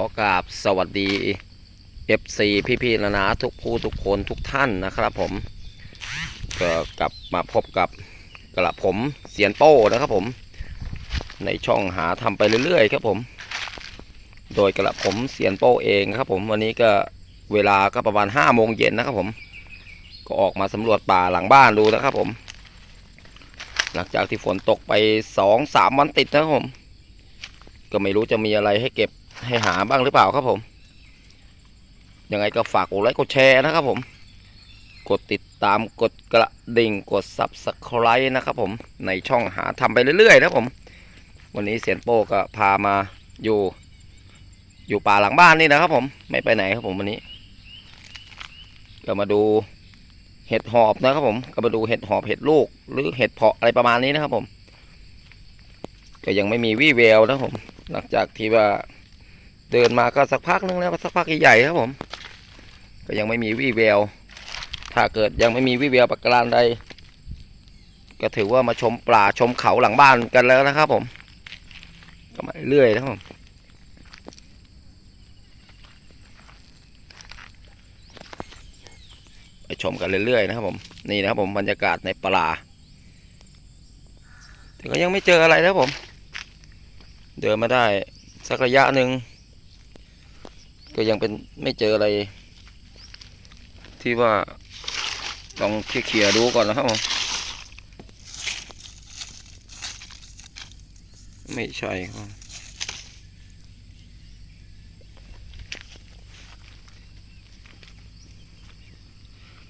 ขอกราบสวัสดี FC พี่ๆนานาทุกผู้ทุกคนทุกท่านนะครับผมก็กลับมาพบกับกระผมเสียนโป้นะครับผม ในช่องหาทำไปเรื่อยๆครับผม โดยกระผมเสียนโป้เองครับผมวันนี้ก็เวลาก็ประมาณ5โมงเย็นนะครับผม ก็ออกมาสำรวจป่าหลังบ้านดูนะครับผม หลังจากที่ฝนตกไปสองสามวันติดนะครับผม ก็ไม่รู้จะมีอะไรให้เก็บ ให้หาบ้างหรือเปล่าครับผมยังไงก็ฝากกดไลค์กดแชร์นะครับผม กดติดตามกดกระดิ่งกด subscribe นะครับผมในช่องหาทำไปเรื่อยๆนะผม วันนี้เสียนโป้ก็พามาอยู่ อยู่ป่าหลังบ้านนี่นะครับผมไม่ไปไหนครับผมวันนี้ก็มาดูเห็ดหอบนะครับผมก็มาดูเห็ดหอบเห็ดลูก หรือเห็ดเพาะอะไรประมาณนี้นะครับผม ก็ยังไม่มีวี่แววนะผม หลังจากที่ว่า เดินมาก็สักพักนึงแล้วสักพักใหญ่ๆครับผม ก็ยังไม่มีวี่แวว ถ้าเกิดยังไม่มีวี่แววประการใด ก็ถือว่ามาชมปลาชมเขาหลังบ้านกันแล้วนะครับผม ก็มาเรื่อยๆนะครับผมไปชมกันเรื่อยๆนะครับผมนี่นะครับผมบรรยากาศในปลาแต่ก็ยังไม่เจออะไรนะครับผม เดินมาได้สักระยะหนึ่ง ก็ยังเป็นไม่เจออะไร ที่ว่าลองเคลียร์ๆดูก่อนนะครับผมไม่ใช่ครับ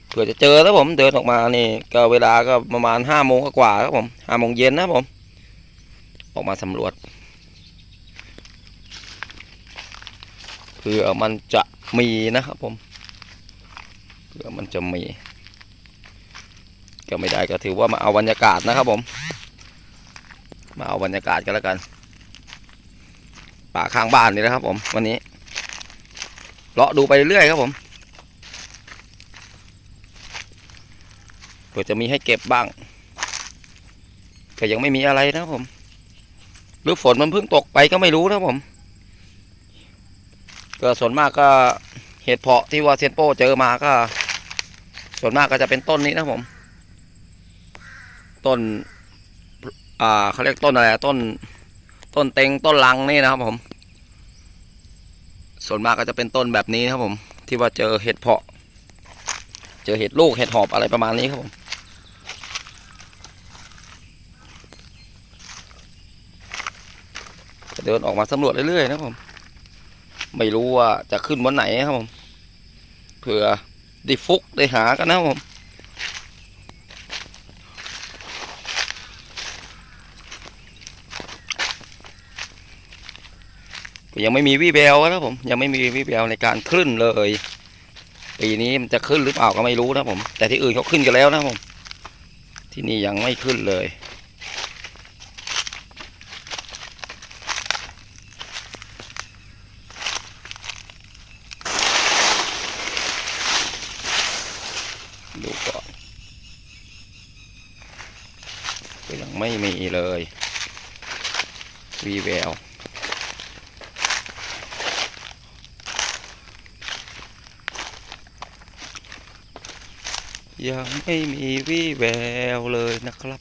เผื่อจะเจอแล้วผมเดินออกมานี่ก็เวลาก็ประมาณห้าโมงกว่าครับผมห้าโมงเย็นนะครับผม ออกมาสำรวจ ผื่อมันจะมีนะครับผมเผื่อมันจะมีก็ไม่ได้ก็ถือว่ามาเอาบรรยากาศนะครับผม มาเอาบรรยากาศกันแล้วกัน ป่าข้างบ้านนี่นะครับผมวันนี้เลาะดูไปเรื่อยครับผมเผื่อจะมีให้เก็บบ้างแต่ยังไม่มีอะไรนะครับผม หรือฝนมันเพิ่งตกไปก็ไม่รู้นะครับผม ก็ส่วนมากก็เห็ดเพาะที่ว่าเซียนโป้เจอมาก็ ส่วนมากก็จะเป็นต้นนี้นะผม ต้น อ่าเขาเรียกต้นอะไรต้น ต้นเต็งต้นลังนี่นะครับผม ส่วนมากก็จะเป็นต้นแบบนี้นะครับผม ที่ว่าเจอเห็ดเพาะ เจอเห็ดลูกเห็ดหอบอะไรประมาณนี้ครับผมเดินออกมาสำรวจเรื่อยๆนะครับผม ไม่รู้ว่าจะขึ้นวันไหนครับผมเผื่อได้ฟุกได้หากันนะครับผมยังไม่มีวี่แววนะครับผมยังไม่มีวี่แววในการขึ้นเลย ปีนี้มันจะขึ้นหรือเปล่าก็ไม่รู้นะครับผม แต่ที่อื่นเขาขึ้นกันแล้วนะครับผม ที่นี่ยังไม่ขึ้นเลย ดูก่อนก็ยังไม่มีเลยวีแววยังไม่มีวี่แววเลยนะครับ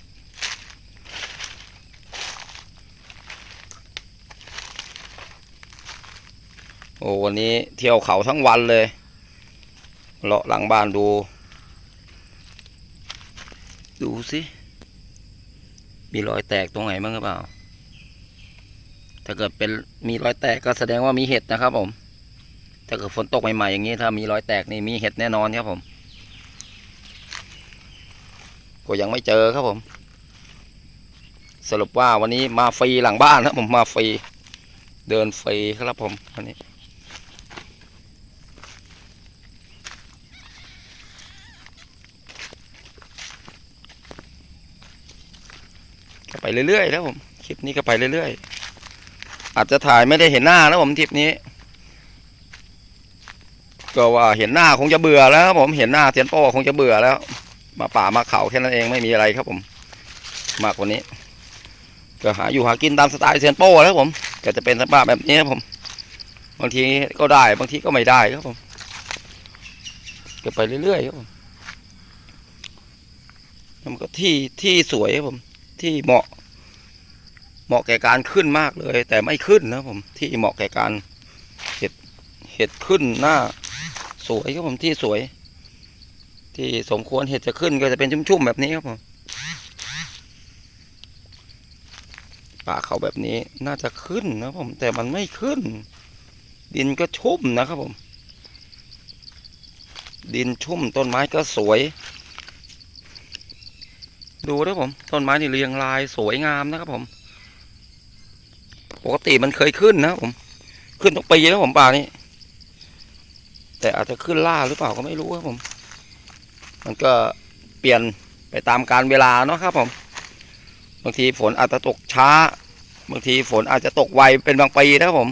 โอ้วันนี้เที่ยวเขาทั้งวันเลย เลาะหลังบ้านดู ดูสิมีรอยแตกตรงไหนบ้างหรือเปล่า ถ้าเกิดเป็นมีรอยแตกก็แสดงว่ามีเห็ดนะครับ ผม ถ้าเกิดฝนตกใหม่ๆอย่างนี้ ถ้ามีรอยแตกนี่มีเห็ดแน่นอนครับผม ก็ยังไม่เจอครับผม สรุปว่าวันนี้มาฟรีหลังบ้านนะผมมาฟรีเดินฟรีครับผมวันนี้ ก็ไปเรื่อยๆแล้วผมคลิปนี้ก็ไปเรื่อยๆอาจจะถ่ายไม่ได้เห็นหน้านะผมทริปนี้ ก็ว่าเห็นหน้าคงจะเบื่อแล้วผมเห็นหน้าเทียนโป้คงจะเบื่อแล้ว มาป่ามาเขาแค่นั้นเองไม่มีอะไรครับผม มากกว่านี้ ก็หาอยู่หากินตามสไตล์เซียนโป้แล้วผม ก็จะเป็นสภาพแบบนี้ครับผม บางทีก็ได้บางทีก็ไม่ได้ครับผมก็ไปเรื่อยๆครับผมมันก็ที่ที่สวยครับผม ที่เหมาะ เหมาะแก่การขึ้นมากเลย แต่ไม่ขึ้นนะผมที่เหมาะแก่การเห็ดเห็ดขึ้นหน้า สวยครับผมที่สวย ที่สมควรเห็ดจะขึ้นก็จะเป็นชุ่มๆแบบนี้ครับผมป่าเขาแบบนี้น่าจะขึ้นนะผมแต่มันไม่ขึ้น ดินก็ชุ่มนะครับผม ดินชุ่มต้นไม้ก็สวย ดูนะผมต้นไม้นี่เรียงรายสวยงามนะครับผม ปกติมันเคยขึ้นนะผม ขึ้นทุกปีนะผมป่านี้ แต่อาจจะขึ้นล่าหรือเปล่าก็ไม่รู้ครับผม มันก็เปลี่ยนไปตามการเวลาเนาะครับ ผม บางทีฝนอาจจะตกช้า บางทีฝนอาจจะตกไวเป็นบางปีนะครับผม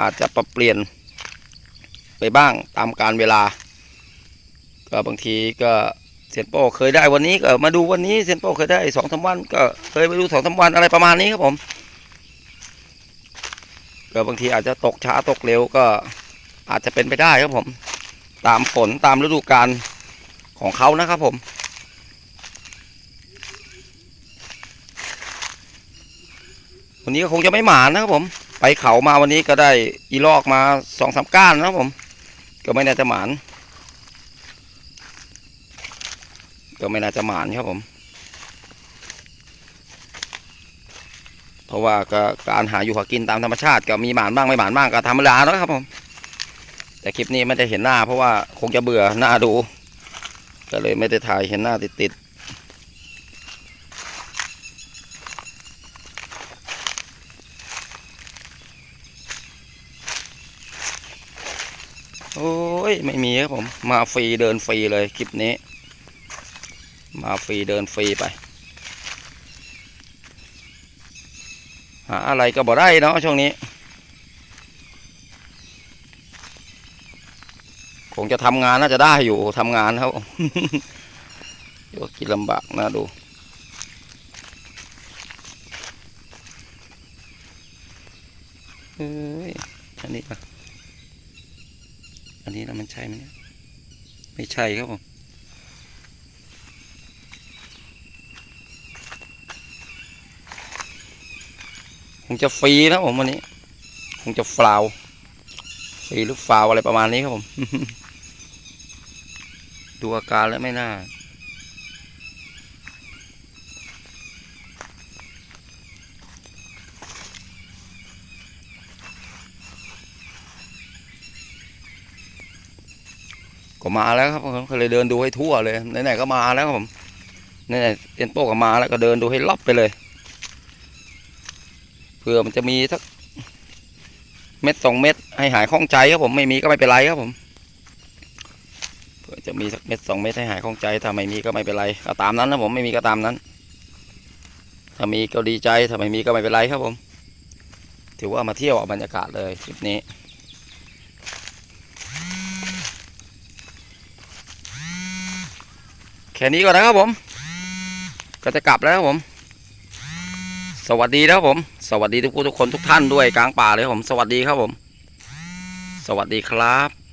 อาจจะปรับเปลี่ยนไปบ้างตามการเวลา ก็บางทีก็ ซียนโป้เคยได้วันนี้ก็มาดูวันนี้เซียนโป้เคยได้สองสามวัน ก็เคยไปดูสองสามวันอะไรประมาณนี้ครับผมก็บางทีอาจจะตกช้าตกเร็วก็อาจจะเป็นไปได้ครับผม ตามฝนตามฤดูกาลของเขานะครับผม วันนี้ก็คงจะไม่หมานนะครับผม ไปเขามาวันนี้ก็ได้อีลอกมาสองสามก้านนะครับผม ก็ไม่น่าจะหมาน ก็ไม่น่าจะหมานครับผม เพราะว่าก็การหาอยู่หากินตามธรรมชาติก็มีหมานบ้างไม่หมานบ้างก็ธรรมดาเนอะครับผม แต่คลิปนี้ไม่ได้เห็นหน้า เพราะว่าคงจะเบื่อหน้าดู ก็เลยไม่ได้ถ่ายเห็นหน้าติดๆโอ้ย ไม่มีครับผม มาฟรีเดินฟรีเลยคลิปนี้ มาฟรีเดินฟรีไป หาอะไรก็บ่ได้เนาะช่วงนี้ คงจะทำงานน่าจะได้อยู่ทำงานครับยกินลำบากนะดูเอ้ยอันนี้ปะอันนี้นะมันใช่ไหมเนี่ย ไม่ใช่ครับผม คงจะฟรีนะผมวันนี้คงจะฟาวฟรีหรือฟาวอะไรประมาณนี้ครับผม ดูอาการแล้วไม่น่าก็มาแล้วครับผมก็เลยเดินดูให้ทั่วเลยไหนๆก็มาแล้วครับผมไหนๆเอ็นโป้ก็มาแล้วก็เดินดูให้รอบไปเลย ผื่อมันจะมีสักเม็ดสองเม็ดให้หายข้องใจครับผมไม่มีก็ไม่เป็นไรครับผมเผื่อจะมีสักเม็ดสองเม็ดให้หายข้องใจถ้าไม่มีก็ไม่เป็นไรก็ตามนั้นนะผมไม่มีก็ตามนั้น ถ้ามีก็ดีใจถ้าไม่มีก็ไม่เป็นไรครับผม ถือว่ามาเที่ยวบรรยากาศเลยคลิปนี้แค่นี้ก่อนนะครับผม ก็จะกลับแล้วครับผม สวัสดีนะครับผม สวัสดีทุกผู้ทุกคนทุกท่านด้วยกลางป่าเลยครับผม สวัสดีครับผม สวัสดีครับ